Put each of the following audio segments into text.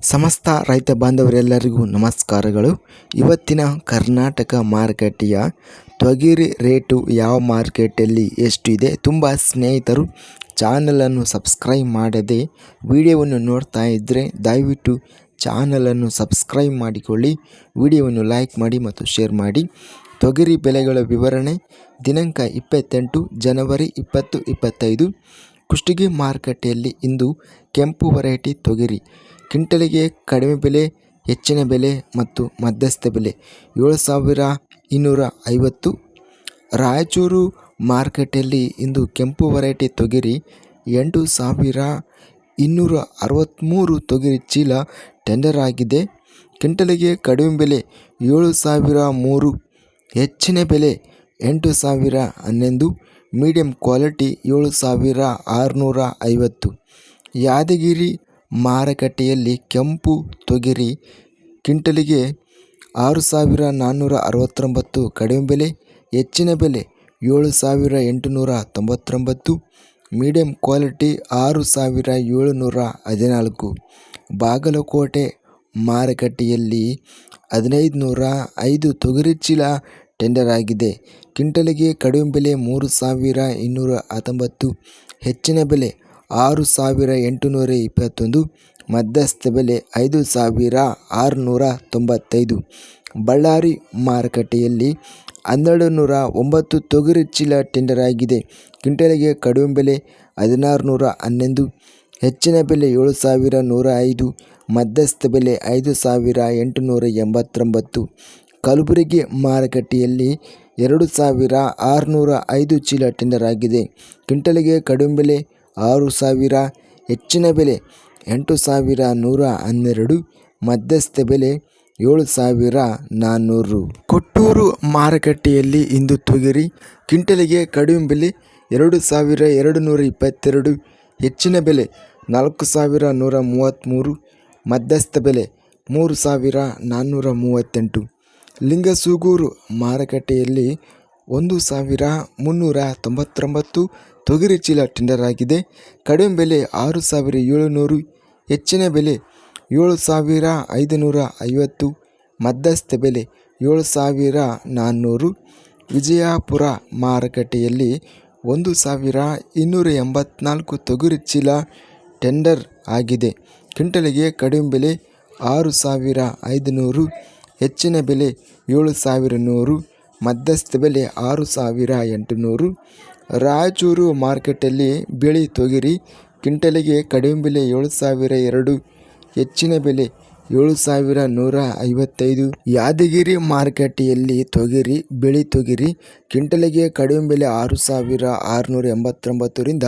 ಸಮಸ್ತ ರೈತ ಬಾಂಧವರೆಲ್ಲರಿಗೂ ನಮಸ್ಕಾರಗಳು. ಇವತ್ತಿನ ಕರ್ನಾಟಕ ಮಾರುಕಟ್ಟೆಯ ತೊಗರಿ ರೇಟು ಯಾವ ಮಾರ್ಕೆಟಲ್ಲಿ ಎಷ್ಟು ಇದೆ ತುಂಬ ಸ್ನೇಹಿತರು ಚಾನಲನ್ನು ಸಬ್ಸ್ಕ್ರೈಬ್ ಮಾಡದೆ ವಿಡಿಯೋವನ್ನು ನೋಡ್ತಾ ಇದ್ದರೆ ದಯವಿಟ್ಟು ಚಾನಲನ್ನು ಸಬ್ಸ್ಕ್ರೈಬ್ ಮಾಡಿಕೊಳ್ಳಿ. ವಿಡಿಯೋವನ್ನು ಲೈಕ್ ಮಾಡಿ ಮತ್ತು ಶೇರ್ ಮಾಡಿ. ತೊಗರಿ ಬೆಲೆಗಳ ವಿವರಣೆ, ದಿನಾಂಕ ಇಪ್ಪತ್ತೆಂಟು ಜನವರಿ ಇಪ್ಪತ್ತು ಇಪ್ಪತ್ತೈದು. ಕುಷ್ಟಗಿ ಮಾರುಕಟ್ಟೆಯಲ್ಲಿ ಇಂದು ಕೆಂಪು ವೆರೈಟಿ ತೊಗರಿ. ಕ್ವಿಂಟಲಿಗೆ ಕಡಿಮೆ ಬೆಲೆ, ಹೆಚ್ಚಿನ ಬೆಲೆ ಮತ್ತು ಮಧ್ಯಸ್ಥ ಬೆಲೆ ಏಳು ಸಾವಿರ ಇನ್ನೂರ ಐವತ್ತು ರಾಯಚೂರು ಮಾರ್ಕೆಟಲ್ಲಿ ಇಂದು ಕೆಂಪು ವೆರೈಟಿ ತೊಗರಿ ಎಂಟು ಸಾವಿರ ಇನ್ನೂರ ಅರವತ್ತ್ಮೂರು ತೊಗರಿ ಚೀಲ ಟೆಂಡರ್ ಆಗಿದೆ. ಕ್ವಿಂಟಲಿಗೆ ಕಡಿಮೆ ಬೆಲೆ ಏಳು ಸಾವಿರ ಮೂರು, ಹೆಚ್ಚಿನ ಬೆಲೆ ಎಂಟು ಸಾವಿರ ಹನ್ನೊಂದು ಮೀಡಿಯಂ ಕ್ವಾಲಿಟಿ ಏಳು ಸಾವಿರ ಆರುನೂರ ಐವತ್ತು ಯಾದಗಿರಿ ಮಾರುಕಟ್ಟೆಯಲ್ಲಿ ಕೆಂಪು ತೊಗರಿ ಕ್ವಿಂಟಲಿಗೆ ಆರು ಸಾವಿರ ನಾನ್ನೂರ ಅರವತ್ತೊಂಬತ್ತು ಕಡಿಮೆ ಬೆಲೆ, ಹೆಚ್ಚಿನ ಬೆಲೆ ಏಳು ಸಾವಿರ ಎಂಟುನೂರ ತೊಂಬತ್ತೊಂಬತ್ತು, ಮೀಡಿಯಂ ಕ್ವಾಲಿಟಿ ಆರು ಸಾವಿರ ಏಳುನೂರ ಹದಿನಾಲ್ಕು. ಬಾಗಲಕೋಟೆ ಮಾರುಕಟ್ಟೆಯಲ್ಲಿ ಹದಿನೈದು ನೂರ ಐದು ತೊಗರಿ ಚೀಲ ಟೆಂಡರ್ ಆಗಿದೆ. ಕ್ವಿಂಟಲಿಗೆ ಕಡಿಮೆ ಬೆಲೆ ಮೂರು ಸಾವಿರ ಇನ್ನೂರ ಹತ್ತೊಂಬತ್ತು, ಹೆಚ್ಚಿನ ಬೆಲೆ ಆರು ಸಾವಿರ ಎಂಟುನೂರ ಇಪ್ಪತ್ತೊಂದು, ಮಧ್ಯಸ್ಥ ಬೆಲೆ ಐದು ಸಾವಿರ ಆರುನೂರ ತೊಂಬತ್ತೈದು. ಬಳ್ಳಾರಿ ಮಾರುಕಟ್ಟೆಯಲ್ಲಿ ಹನ್ನೆರಡು ನೂರ ಒಂಬತ್ತು ತೊಗರಿ ಚೀಲ ಟೆಂಡರ್ ಆಗಿದೆ. ಕ್ವಿಂಟಲಿಗೆ ಕಡಿಮೆ ಬೆಲೆ ಹದಿನಾರು ನೂರ ಹನ್ನೊಂದು, ಹೆಚ್ಚಿನ ಬೆಲೆ ಏಳು ಸಾವಿರ ನೂರ ಐದು, ಮಧ್ಯಸ್ಥ ಬೆಲೆ ಐದು ಸಾವಿರ ಎಂಟುನೂರ ಎಂಬತ್ತೊಂಬತ್ತು. ಕಲಬುರಗಿ ಮಾರುಕಟ್ಟೆಯಲ್ಲಿ ಎರಡು ಸಾವಿರ ಆರುನೂರ ಐದು ಚೀಲ ಟೆಂಡರ್ ಆಗಿದೆ. ಕ್ವಿಂಟಲಿಗೆ ಕಡಿಮೆ ಬೆಲೆ ಆರು ಸಾವಿರ, ಹೆಚ್ಚಿನ ಬೆಲೆ ಎಂಟು ಸಾವಿರ ನೂರ ಹನ್ನೆರಡು, ಮಧ್ಯಸ್ಥ ಬೆಲೆ ಏಳು ಸಾವಿರ ನಾನ್ನೂರು ಕೊಟ್ಟೂರು ಮಾರುಕಟ್ಟೆಯಲ್ಲಿ ಇಂದು ತೊಗರಿ, ಕ್ವಿಂಟಲಿಗೆ ಕಡಿಮೆ ಬೆಲೆ ಎರಡು ಸಾವಿರ ಎರಡು ನೂರ ಇಪ್ಪತ್ತೆರಡು, ಹೆಚ್ಚಿನ ಬೆಲೆ ನಾಲ್ಕು ಸಾವಿರ ನೂರ ಮೂವತ್ತ್ಮೂರು, ಮಧ್ಯಸ್ಥ ಬೆಲೆ ಮೂರು ಸಾವಿರ ನಾನ್ನೂರ ಮೂವತ್ತೆಂಟು. ಲಿಂಗಸೂಗೂರು ಮಾರುಕಟ್ಟೆಯಲ್ಲಿ ಒಂದು ಸಾವಿರ ಮುನ್ನೂರ ತೊಂಬತ್ತೊಂಬತ್ತು ತೊಗರಿ ಚೀಲ ಟೆಂಡರ್ ಆಗಿದೆ. ಕಡಿಮೆ ಬೆಲೆ ಆರು ಸಾವಿರ ಏಳುನೂರು, ಹೆಚ್ಚಿನ ಬೆಲೆ ಏಳು ಸಾವಿರ ಐದುನೂರ ಐವತ್ತು ಮಧ್ಯಸ್ಥ ಬೆಲೆ ಏಳು ಸಾವಿರ ನಾನ್ನೂರು. ವಿಜಯಪುರ ಮಾರುಕಟ್ಟೆಯಲ್ಲಿ ಒಂದು ಸಾವಿರ ಇನ್ನೂರ ಎಂಬತ್ನಾಲ್ಕು ತೊಗರಿ ಚೀಲ ಟೆಂಡರ್ ಆಗಿದೆ. ಕ್ವಿಂಟಲಿಗೆ ಕಡಿಮೆ ಬೆಲೆ ಆರು ಸಾವಿರ ಐದುನೂರು, ಹೆಚ್ಚಿನ ಬೆಲೆ ಏಳು ಸಾವಿರ ನೂರು. ಮಧ್ಯಸ್ಥ ಬೆಲೆ ಆರು ಸಾವಿರ ಎಂಟುನೂರು. ರಾಯಚೂರು ಮಾರ್ಕೆಟಲ್ಲಿ ಬಿಳಿ ತೊಗರಿ, ಕ್ವಿಂಟಲಿಗೆ ಕಡಿಮೆ ಬೆಲೆ ಏಳು ಸಾವಿರ ಎರಡು, ಹೆಚ್ಚಿನ ಬೆಲೆ ಏಳು ಸಾವಿರ ನೂರ ಐವತ್ತೈದು. ಯಾದಗಿರಿ ಮಾರ್ಕೆಟಿಯಲ್ಲಿ ತೊಗರಿ, ಬಿಳಿ ತೊಗರಿ, ಕ್ವಿಂಟಲಿಗೆ ಕಡಿಮೆ ಬೆಲೆ ಆರು ಸಾವಿರ ಆರುನೂರ ಎಂಬತ್ತೊಂಬತ್ತರಿಂದ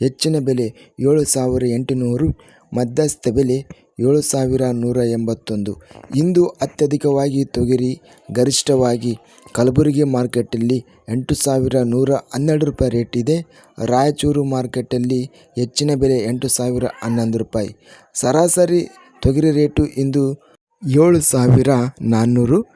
ಹೆಚ್ಚಿನ ಬೆಲೆ ಏಳು ಸಾವಿರ ಎಂಟುನೂರು. ಮಧ್ಯಸ್ಥ ಬೆಲೆ ಏಳು ಸಾವಿರ ನೂರ ಎಂಬತ್ತೊಂದು. ಇಂದು ಅತ್ಯಧಿಕವಾಗಿ ತೊಗರಿ, ಗರಿಷ್ಠವಾಗಿ ಕಲಬುರಗಿ ಮಾರ್ಕೆಟಲ್ಲಿ ಎಂಟು ಸಾವಿರ ನೂರ ಹನ್ನೆರಡು ರೂಪಾಯಿ ರೇಟ್ ಇದೆ. ರಾಯಚೂರು ಮಾರ್ಕೆಟಲ್ಲಿ ಹೆಚ್ಚಿನ ಬೆಲೆ ಎಂಟು ಸಾವಿರ ಹನ್ನೊಂದು ರೂಪಾಯಿ. ಸರಾಸರಿ ತೊಗರಿ ರೇಟು ಇಂದು ಏಳು ಸಾವಿರ ನಾನ್ನೂರು.